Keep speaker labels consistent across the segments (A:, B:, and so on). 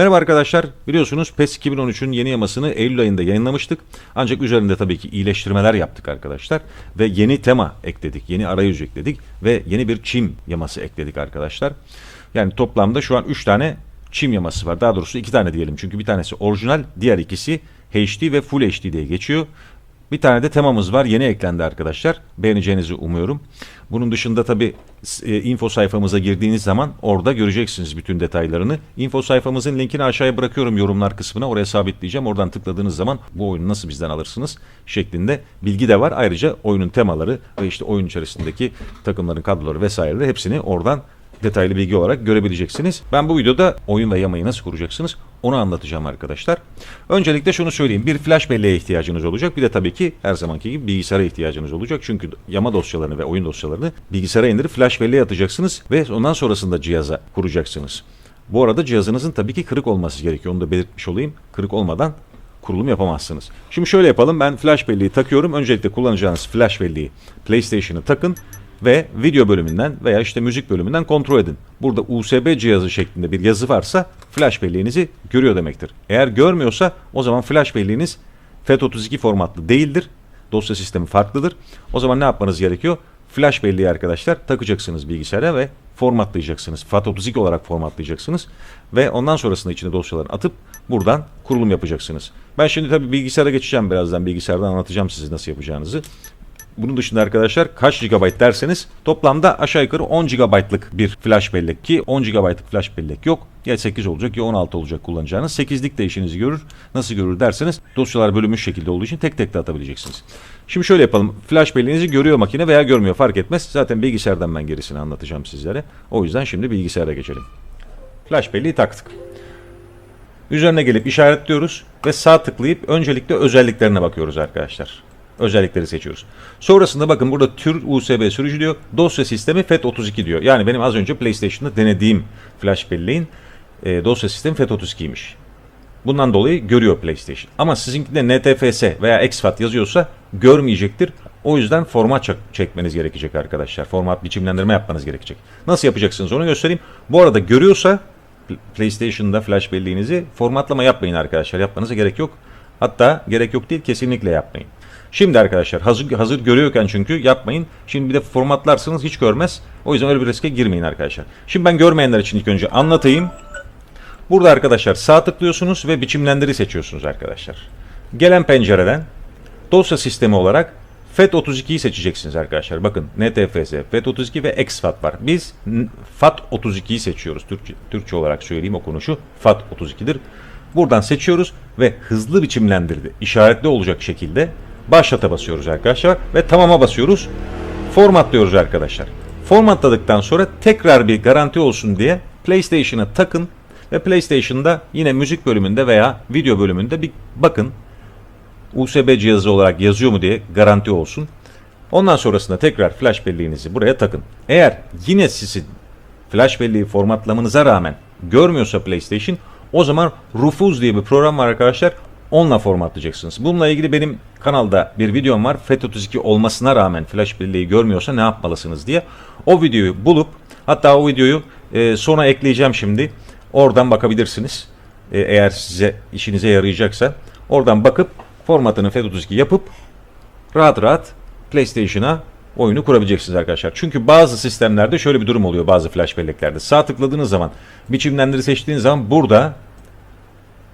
A: Merhaba arkadaşlar. Biliyorsunuz PES 2013'ün yeni yamasını Eylül ayında yayınlamıştık. Ancak üzerinde tabii ki iyileştirmeler yaptık arkadaşlar. Ve yeni tema ekledik, yeni arayüz ekledik ve yeni bir çim yaması ekledik arkadaşlar. Yani toplamda şu an 3 tane çim yaması var. Daha doğrusu 2 tane diyelim. Çünkü bir tanesi orijinal, diğer ikisi HD ve Full HD diye geçiyor. Bir tane de temamız var. Yeni eklendi arkadaşlar. Beğeneceğinizi umuyorum. Bunun dışında tabi info sayfamıza girdiğiniz zaman orada göreceksiniz bütün detaylarını. Info sayfamızın linkini aşağıya bırakıyorum yorumlar kısmına. Oraya sabitleyeceğim. Oradan tıkladığınız zaman bu oyunu nasıl bizden alırsınız şeklinde bilgi de var. Ayrıca oyunun temaları ve işte oyun içerisindeki takımların kadroları vesaireleri hepsini oradan detaylı bilgi olarak görebileceksiniz. Ben bu videoda oyun ve yamayı nasıl kuracaksınız onu anlatacağım arkadaşlar. Öncelikle şunu söyleyeyim. Bir flash belleğe ihtiyacınız olacak. Bir de tabii ki her zamanki gibi bilgisayara ihtiyacınız olacak. Çünkü yama dosyalarını ve oyun dosyalarını bilgisayara indirip flash belleğe atacaksınız ve ondan sonrasında cihaza kuracaksınız. Bu arada cihazınızın tabii ki kırık olması gerekiyor. Onu da belirtmiş olayım. Kırık olmadan kurulum yapamazsınız. Şimdi şöyle yapalım. Ben flash belleği takıyorum. Öncelikle kullanacağınız flash belleği PlayStation'ı takın ve video bölümünden veya işte müzik bölümünden kontrol edin. Burada USB cihazı şeklinde bir yazı varsa flash belleğinizi görüyor demektir. Eğer görmüyorsa o zaman flash belleğiniz FAT32 formatlı değildir. Dosya sistemi farklıdır. O zaman ne yapmanız gerekiyor? Flash belleği arkadaşlar takacaksınız bilgisayara ve formatlayacaksınız. FAT32 olarak formatlayacaksınız. Ve ondan sonrasında içine dosyaları atıp buradan kurulum yapacaksınız. Ben şimdi tabii bilgisayara geçeceğim birazdan. Bilgisayardan anlatacağım size nasıl yapacağınızı. Bunun dışında arkadaşlar kaç GB derseniz toplamda aşağı yukarı 10 GB'lık bir flash bellek ki 10 GB'lık flash bellek yok. Ya 8 olacak ya 16 olacak kullanacağınız. 8'lik de işinizi görür. Nasıl görür derseniz dosyalar bölünmüş şekilde olduğu için tek tek de atabileceksiniz. Şimdi şöyle yapalım. Flash belleğinizi görüyor makine veya görmüyor fark etmez. Zaten bilgisayardan ben gerisini anlatacağım sizlere. O yüzden şimdi bilgisayara geçelim. Flash belleği taktık. Üzerine gelip işaretliyoruz ve sağ tıklayıp öncelikle özelliklerine bakıyoruz arkadaşlar özellikleri seçiyoruz. Sonrasında bakın burada tür USB sürücü diyor. Dosya sistemi FAT32 diyor. Yani benim az önce PlayStation'da denediğim flash belleğin e, dosya sistemi FAT32'ymiş. Bundan dolayı görüyor PlayStation. Ama sizinkinde NTFS veya exFAT yazıyorsa görmeyecektir. O yüzden format çekmeniz gerekecek arkadaşlar. Format biçimlendirme yapmanız gerekecek. Nasıl yapacaksınız onu göstereyim. Bu arada görüyorsa PlayStation'da flash belleğinizi formatlama yapmayın arkadaşlar. Yapmanıza gerek yok. Hatta gerek yok değil kesinlikle yapmayın. Şimdi arkadaşlar hazır, hazır görüyorken çünkü yapmayın. Şimdi bir de formatlarsınız hiç görmez. O yüzden öyle bir riske girmeyin arkadaşlar. Şimdi ben görmeyenler için ilk önce anlatayım. Burada arkadaşlar sağ tıklıyorsunuz ve biçimlendiri seçiyorsunuz arkadaşlar. Gelen pencereden dosya sistemi olarak FAT32'yi seçeceksiniz arkadaşlar. Bakın NTFS, FAT32 ve exFAT var. Biz FAT32'yi seçiyoruz. Türkçe, Türkçe olarak söyleyeyim o konu şu. FAT32'dir. Buradan seçiyoruz ve hızlı biçimlendirdi. işaretli olacak şekilde Başlata basıyoruz arkadaşlar ve tamama basıyoruz. Formatlıyoruz arkadaşlar. Formatladıktan sonra tekrar bir garanti olsun diye PlayStation'a takın ve PlayStation'da yine müzik bölümünde veya video bölümünde bir bakın. USB cihazı olarak yazıyor mu diye garanti olsun. Ondan sonrasında tekrar flash belleğinizi buraya takın. Eğer yine sizin flash belleği formatlamanıza rağmen görmüyorsa PlayStation o zaman Rufus diye bir program var arkadaşlar. Onunla formatlayacaksınız. Bununla ilgili benim kanalda bir videom var. FAT32 olmasına rağmen flash belleği görmüyorsa ne yapmalısınız diye. O videoyu bulup hatta o videoyu e, sonra ekleyeceğim şimdi. Oradan bakabilirsiniz. E, eğer size işinize yarayacaksa. Oradan bakıp formatını FAT32 yapıp rahat rahat PlayStation'a oyunu kurabileceksiniz arkadaşlar. Çünkü bazı sistemlerde şöyle bir durum oluyor bazı flash belleklerde. Sağ tıkladığınız zaman biçimlendir seçtiğiniz zaman burada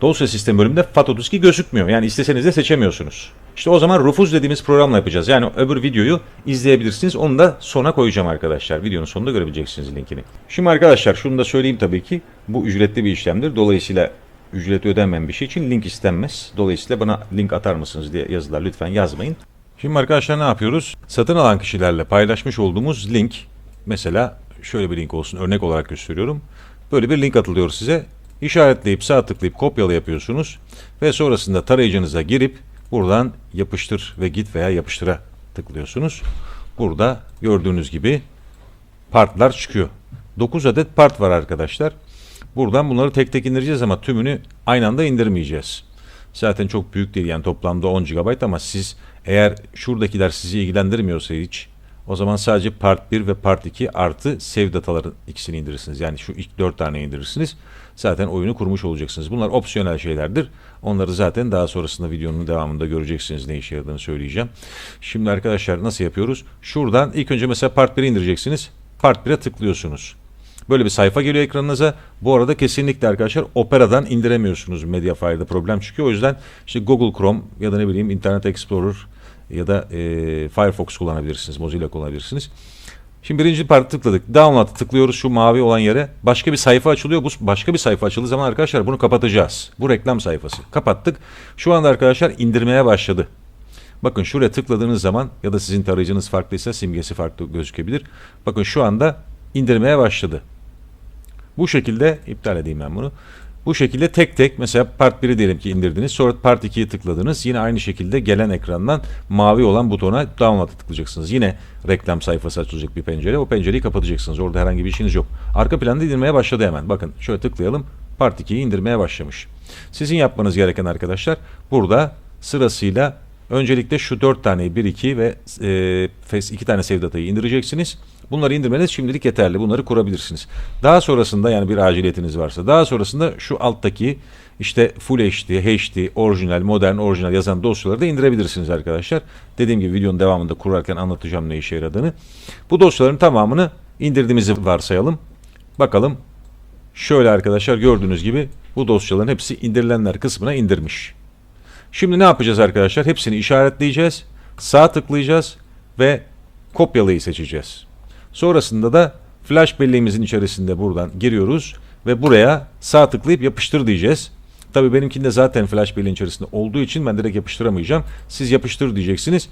A: dosya sistemi bölümünde FAT32 gözükmüyor. Yani isteseniz de seçemiyorsunuz. İşte o zaman Rufus dediğimiz programla yapacağız. Yani öbür videoyu izleyebilirsiniz. Onu da sona koyacağım arkadaşlar. Videonun sonunda görebileceksiniz linkini. Şimdi arkadaşlar şunu da söyleyeyim tabii ki. Bu ücretli bir işlemdir. Dolayısıyla ücreti ödenmeyen bir şey için link istenmez. Dolayısıyla bana link atar mısınız diye yazılar lütfen yazmayın. Şimdi arkadaşlar ne yapıyoruz? Satın alan kişilerle paylaşmış olduğumuz link mesela şöyle bir link olsun örnek olarak gösteriyorum. Böyle bir link atılıyor size. İşaretleyip sağ tıklayıp kopyala yapıyorsunuz ve sonrasında tarayıcınıza girip buradan yapıştır ve git veya yapıştıra tıklıyorsunuz. Burada gördüğünüz gibi partlar çıkıyor. 9 adet part var arkadaşlar. Buradan bunları tek tek indireceğiz ama tümünü aynı anda indirmeyeceğiz. Zaten çok büyük değil yani toplamda 10 GB ama siz eğer şuradakiler sizi ilgilendirmiyorsa hiç O zaman sadece part 1 ve part 2 artı save dataların ikisini indirirsiniz. Yani şu ilk 4 tane indirirsiniz. Zaten oyunu kurmuş olacaksınız. Bunlar opsiyonel şeylerdir. Onları zaten daha sonrasında videonun devamında göreceksiniz ne işe yaradığını söyleyeceğim. Şimdi arkadaşlar nasıl yapıyoruz? Şuradan ilk önce mesela part 1'i indireceksiniz. Part 1'e tıklıyorsunuz. Böyle bir sayfa geliyor ekranınıza. Bu arada kesinlikle arkadaşlar Opera'dan indiremiyorsunuz Mediafire'da problem çıkıyor. O yüzden işte Google Chrome ya da ne bileyim Internet Explorer ya da e, Firefox kullanabilirsiniz, Mozilla kullanabilirsiniz. Şimdi birinci part tıkladık. Download'a tıklıyoruz şu mavi olan yere. Başka bir sayfa açılıyor. Bu başka bir sayfa açıldığı zaman arkadaşlar bunu kapatacağız. Bu reklam sayfası. Kapattık. Şu anda arkadaşlar indirmeye başladı. Bakın şuraya tıkladığınız zaman ya da sizin tarayıcınız farklıysa simgesi farklı gözükebilir. Bakın şu anda indirmeye başladı. Bu şekilde iptal edeyim ben bunu. Bu şekilde tek tek mesela part 1'i diyelim ki indirdiniz. Sonra part 2'yi tıkladınız. Yine aynı şekilde gelen ekrandan mavi olan butona download'a tıklayacaksınız. Yine reklam sayfası açılacak bir pencere. O pencereyi kapatacaksınız. Orada herhangi bir işiniz yok. Arka planda indirmeye başladı hemen. Bakın şöyle tıklayalım. Part 2'yi indirmeye başlamış. Sizin yapmanız gereken arkadaşlar burada sırasıyla öncelikle şu 4 taneyi 1 2 ve e, 2 tane save datayı indireceksiniz. Bunları indirmeniz şimdilik yeterli. Bunları kurabilirsiniz. Daha sonrasında yani bir aciliyetiniz varsa daha sonrasında şu alttaki işte Full HD, HD, orijinal, modern, orijinal yazan dosyaları da indirebilirsiniz arkadaşlar. Dediğim gibi videonun devamında kurarken anlatacağım ne işe yaradığını. Bu dosyaların tamamını indirdiğimizi varsayalım. Bakalım. Şöyle arkadaşlar gördüğünüz gibi bu dosyaların hepsi indirilenler kısmına indirmiş. Şimdi ne yapacağız arkadaşlar? Hepsini işaretleyeceğiz. Sağ tıklayacağız ve kopyalayı seçeceğiz. Sonrasında da flash belleğimizin içerisinde buradan giriyoruz ve buraya sağ tıklayıp yapıştır diyeceğiz. Tabii benimkinde zaten flash belleğin içerisinde olduğu için ben direkt yapıştıramayacağım. Siz yapıştır diyeceksiniz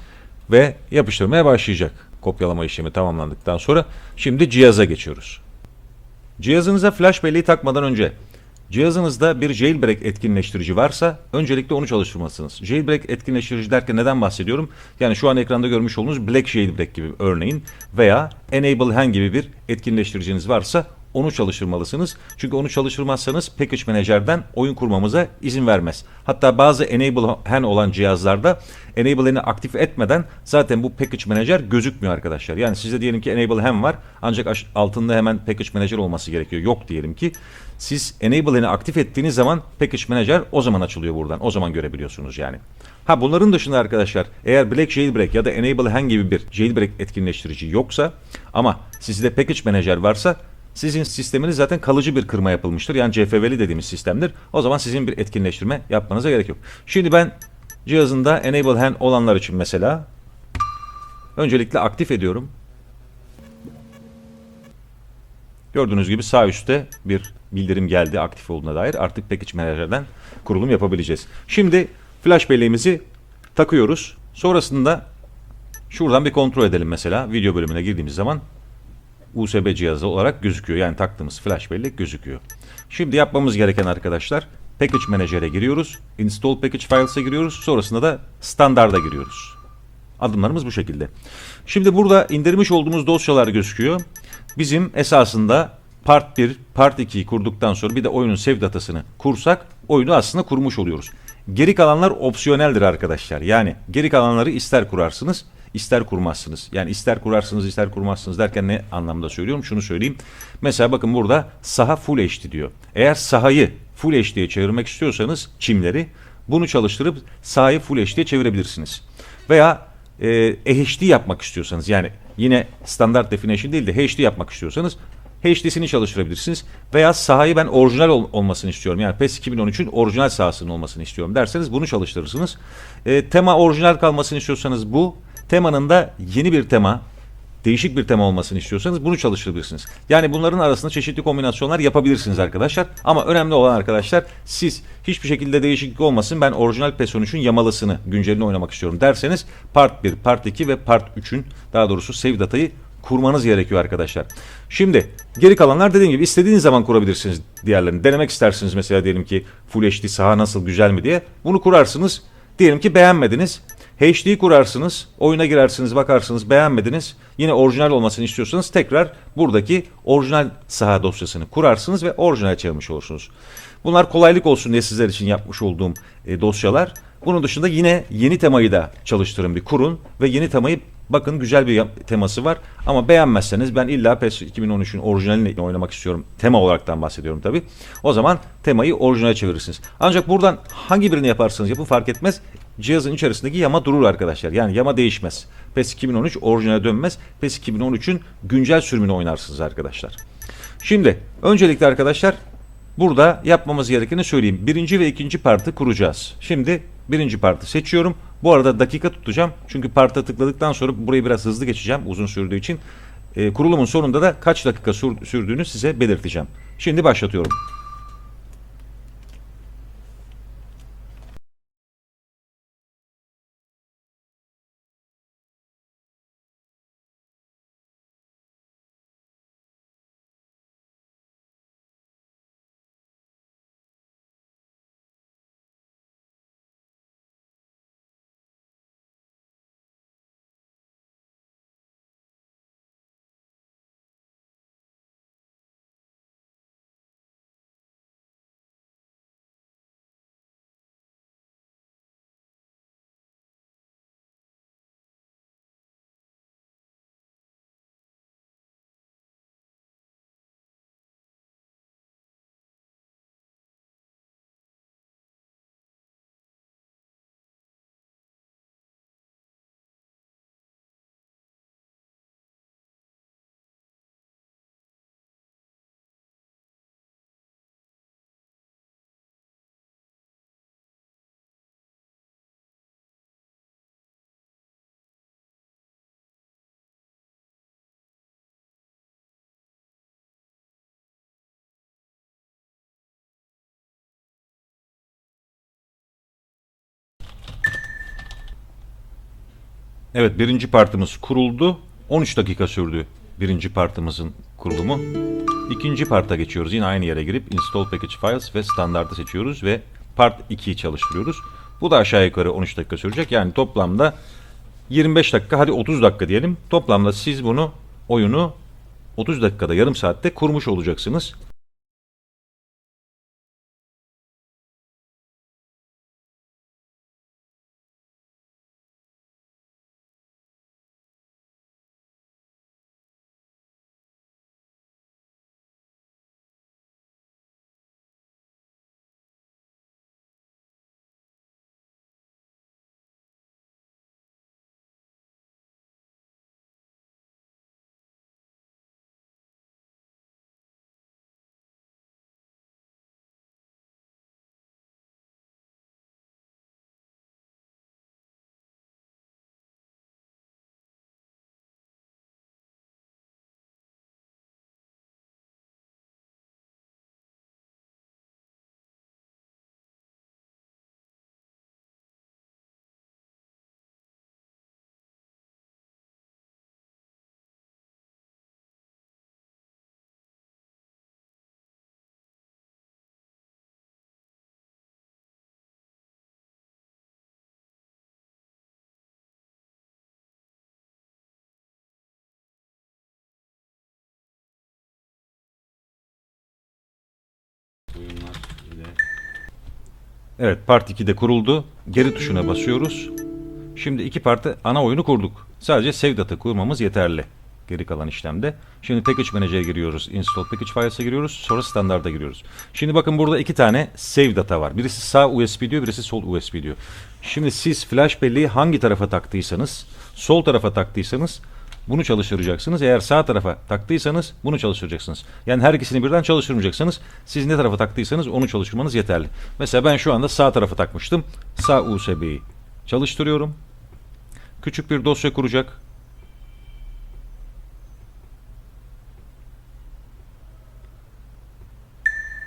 A: ve yapıştırmaya başlayacak. Kopyalama işlemi tamamlandıktan sonra şimdi cihaza geçiyoruz. Cihazınıza flash belleği takmadan önce Cihazınızda bir jailbreak etkinleştirici varsa öncelikle onu çalıştırmalısınız. Jailbreak etkinleştirici derken neden bahsediyorum? Yani şu an ekranda görmüş olduğunuz Black Jailbreak gibi örneğin veya Enable Hen gibi bir etkinleştiriciniz varsa onu çalıştırmalısınız. Çünkü onu çalıştırmazsanız Package Manager'den oyun kurmamıza izin vermez. Hatta bazı Enable Hen olan cihazlarda Enable aktif etmeden zaten bu Package Manager gözükmüyor arkadaşlar. Yani sizde diyelim ki Enable Hen var ancak altında hemen Package Manager olması gerekiyor. Yok diyelim ki. Siz Enable aktif ettiğiniz zaman Package Manager o zaman açılıyor buradan. O zaman görebiliyorsunuz yani. Ha bunların dışında arkadaşlar eğer Black Jailbreak ya da Enable Hen gibi bir jailbreak etkinleştirici yoksa ama sizde Package Manager varsa sizin sisteminiz zaten kalıcı bir kırma yapılmıştır. Yani CFV'li dediğimiz sistemdir. O zaman sizin bir etkinleştirme yapmanıza gerek yok. Şimdi ben cihazında Enable Hen olanlar için mesela öncelikle aktif ediyorum. Gördüğünüz gibi sağ üstte bir bildirim geldi aktif olduğuna dair. Artık Package Manager'den kurulum yapabileceğiz. Şimdi flash belleğimizi takıyoruz. Sonrasında şuradan bir kontrol edelim mesela. Video bölümüne girdiğimiz zaman USB cihazı olarak gözüküyor. Yani taktığımız flash bellek gözüküyor. Şimdi yapmamız gereken arkadaşlar Package Manager'e giriyoruz. Install Package Files'a giriyoruz. Sonrasında da standarda giriyoruz. Adımlarımız bu şekilde. Şimdi burada indirmiş olduğumuz dosyalar gözüküyor. Bizim esasında Part 1, Part 2'yi kurduktan sonra bir de oyunun save datasını kursak oyunu aslında kurmuş oluyoruz. Geri kalanlar opsiyoneldir arkadaşlar. Yani geri kalanları ister kurarsınız, ister kurmazsınız. Yani ister kurarsınız, ister kurmazsınız derken ne anlamda söylüyorum? Şunu söyleyeyim. Mesela bakın burada saha Full HD diyor. Eğer sahayı Full HD'ye çevirmek istiyorsanız çimleri bunu çalıştırıp sahayı Full HD'ye çevirebilirsiniz. Veya e, HD yapmak istiyorsanız yani yine standart definition değil de HD yapmak istiyorsanız HD'sini çalıştırabilirsiniz. Veya sahayı ben orijinal ol- olmasını istiyorum. Yani PES 2013'ün orijinal sahasının olmasını istiyorum derseniz bunu çalıştırırsınız. E, tema orijinal kalmasını istiyorsanız bu. Temanın da yeni bir tema, değişik bir tema olmasını istiyorsanız bunu çalıştırabilirsiniz. Yani bunların arasında çeşitli kombinasyonlar yapabilirsiniz arkadaşlar. Ama önemli olan arkadaşlar siz hiçbir şekilde değişiklik olmasın ben orijinal PES 13'ün yamalısını güncelini oynamak istiyorum derseniz Part 1, Part 2 ve Part 3'ün daha doğrusu save datayı kurmanız gerekiyor arkadaşlar. Şimdi geri kalanlar dediğim gibi istediğiniz zaman kurabilirsiniz diğerlerini. Denemek istersiniz mesela diyelim ki Full HD saha nasıl güzel mi diye. Bunu kurarsınız. Diyelim ki beğenmediniz. HD kurarsınız, oyuna girersiniz, bakarsınız, beğenmediniz. Yine orijinal olmasını istiyorsanız tekrar buradaki orijinal saha dosyasını kurarsınız ve orijinal çevirmiş olursunuz. Bunlar kolaylık olsun diye sizler için yapmış olduğum e, dosyalar. Bunun dışında yine yeni temayı da çalıştırın bir kurun ve yeni temayı Bakın güzel bir teması var ama beğenmezseniz ben illa PES 2013'ün orijinalini oynamak istiyorum. Tema olaraktan bahsediyorum tabi. O zaman temayı orijinale çevirirsiniz. Ancak buradan hangi birini yaparsanız yapın fark etmez. Cihazın içerisindeki yama durur arkadaşlar. Yani yama değişmez. PES 2013 orijinale dönmez. PES 2013'ün güncel sürümünü oynarsınız arkadaşlar. Şimdi öncelikle arkadaşlar burada yapmamız gerekeni söyleyeyim. Birinci ve ikinci partı kuracağız. Şimdi birinci partı seçiyorum. Bu arada dakika tutacağım. Çünkü parta tıkladıktan sonra burayı biraz hızlı geçeceğim uzun sürdüğü için. Ee, kurulumun sonunda da kaç dakika sür- sürdüğünü size belirteceğim. Şimdi başlatıyorum. Evet birinci partımız kuruldu. 13 dakika sürdü birinci partımızın kurulumu. İkinci parta geçiyoruz. Yine aynı yere girip Install Package Files ve standartı seçiyoruz ve Part 2'yi çalıştırıyoruz. Bu da aşağı yukarı 13 dakika sürecek. Yani toplamda 25 dakika hadi 30 dakika diyelim. Toplamda siz bunu oyunu 30 dakikada yarım saatte kurmuş olacaksınız. Evet part 2'de kuruldu. Geri tuşuna basıyoruz. Şimdi iki parti ana oyunu kurduk. Sadece save data kurmamız yeterli. Geri kalan işlemde. Şimdi package manager'e giriyoruz. Install package files'a giriyoruz. Sonra standarda giriyoruz. Şimdi bakın burada iki tane save data var. Birisi sağ USB diyor, birisi sol USB diyor. Şimdi siz flash belleği hangi tarafa taktıysanız, sol tarafa taktıysanız bunu çalıştıracaksınız. Eğer sağ tarafa taktıysanız bunu çalıştıracaksınız. Yani her ikisini birden çalıştırmayacaksanız siz ne tarafa taktıysanız onu çalıştırmanız yeterli. Mesela ben şu anda sağ tarafa takmıştım. Sağ USB'yi çalıştırıyorum. Küçük bir dosya kuracak.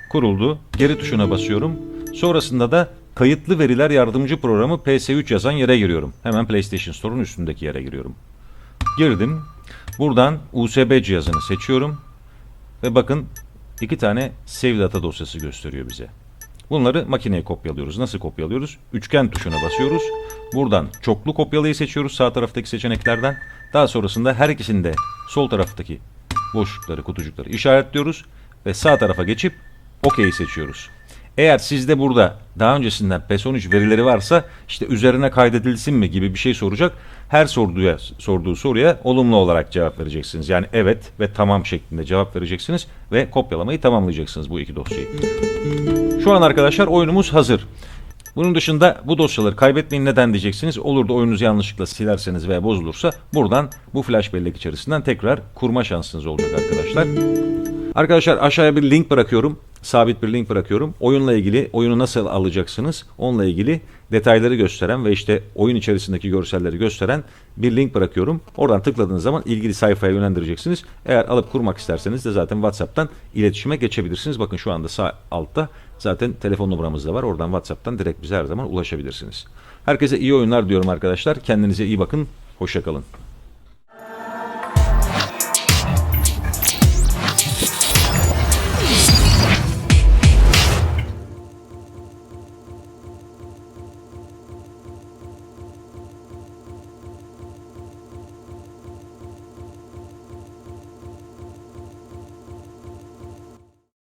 A: Kuruldu. Geri tuşuna basıyorum. Sonrasında da kayıtlı veriler yardımcı programı PS3 yazan yere giriyorum. Hemen PlayStation Store'un üstündeki yere giriyorum. Girdim. Buradan USB cihazını seçiyorum. Ve bakın iki tane save data dosyası gösteriyor bize. Bunları makineye kopyalıyoruz. Nasıl kopyalıyoruz? Üçgen tuşuna basıyoruz. Buradan çoklu kopyalıyı seçiyoruz sağ taraftaki seçeneklerden. Daha sonrasında her ikisinde sol taraftaki boşlukları, kutucukları işaretliyoruz ve sağ tarafa geçip OK'yi seçiyoruz. Eğer sizde burada daha öncesinden PES 13 verileri varsa işte üzerine kaydedilsin mi gibi bir şey soracak. Her sorduğu, sorduğu soruya olumlu olarak cevap vereceksiniz. Yani evet ve tamam şeklinde cevap vereceksiniz ve kopyalamayı tamamlayacaksınız bu iki dosyayı. Şu an arkadaşlar oyunumuz hazır. Bunun dışında bu dosyaları kaybetmeyin neden diyeceksiniz. Olur da oyununuzu yanlışlıkla silerseniz veya bozulursa buradan bu flash bellek içerisinden tekrar kurma şansınız olacak arkadaşlar. Arkadaşlar aşağıya bir link bırakıyorum. Sabit bir link bırakıyorum. Oyunla ilgili oyunu nasıl alacaksınız? Onunla ilgili detayları gösteren ve işte oyun içerisindeki görselleri gösteren bir link bırakıyorum. Oradan tıkladığınız zaman ilgili sayfaya yönlendireceksiniz. Eğer alıp kurmak isterseniz de zaten WhatsApp'tan iletişime geçebilirsiniz. Bakın şu anda sağ altta zaten telefon numaramız da var. Oradan WhatsApp'tan direkt bize her zaman ulaşabilirsiniz. Herkese iyi oyunlar diyorum arkadaşlar. Kendinize iyi bakın. Hoşçakalın.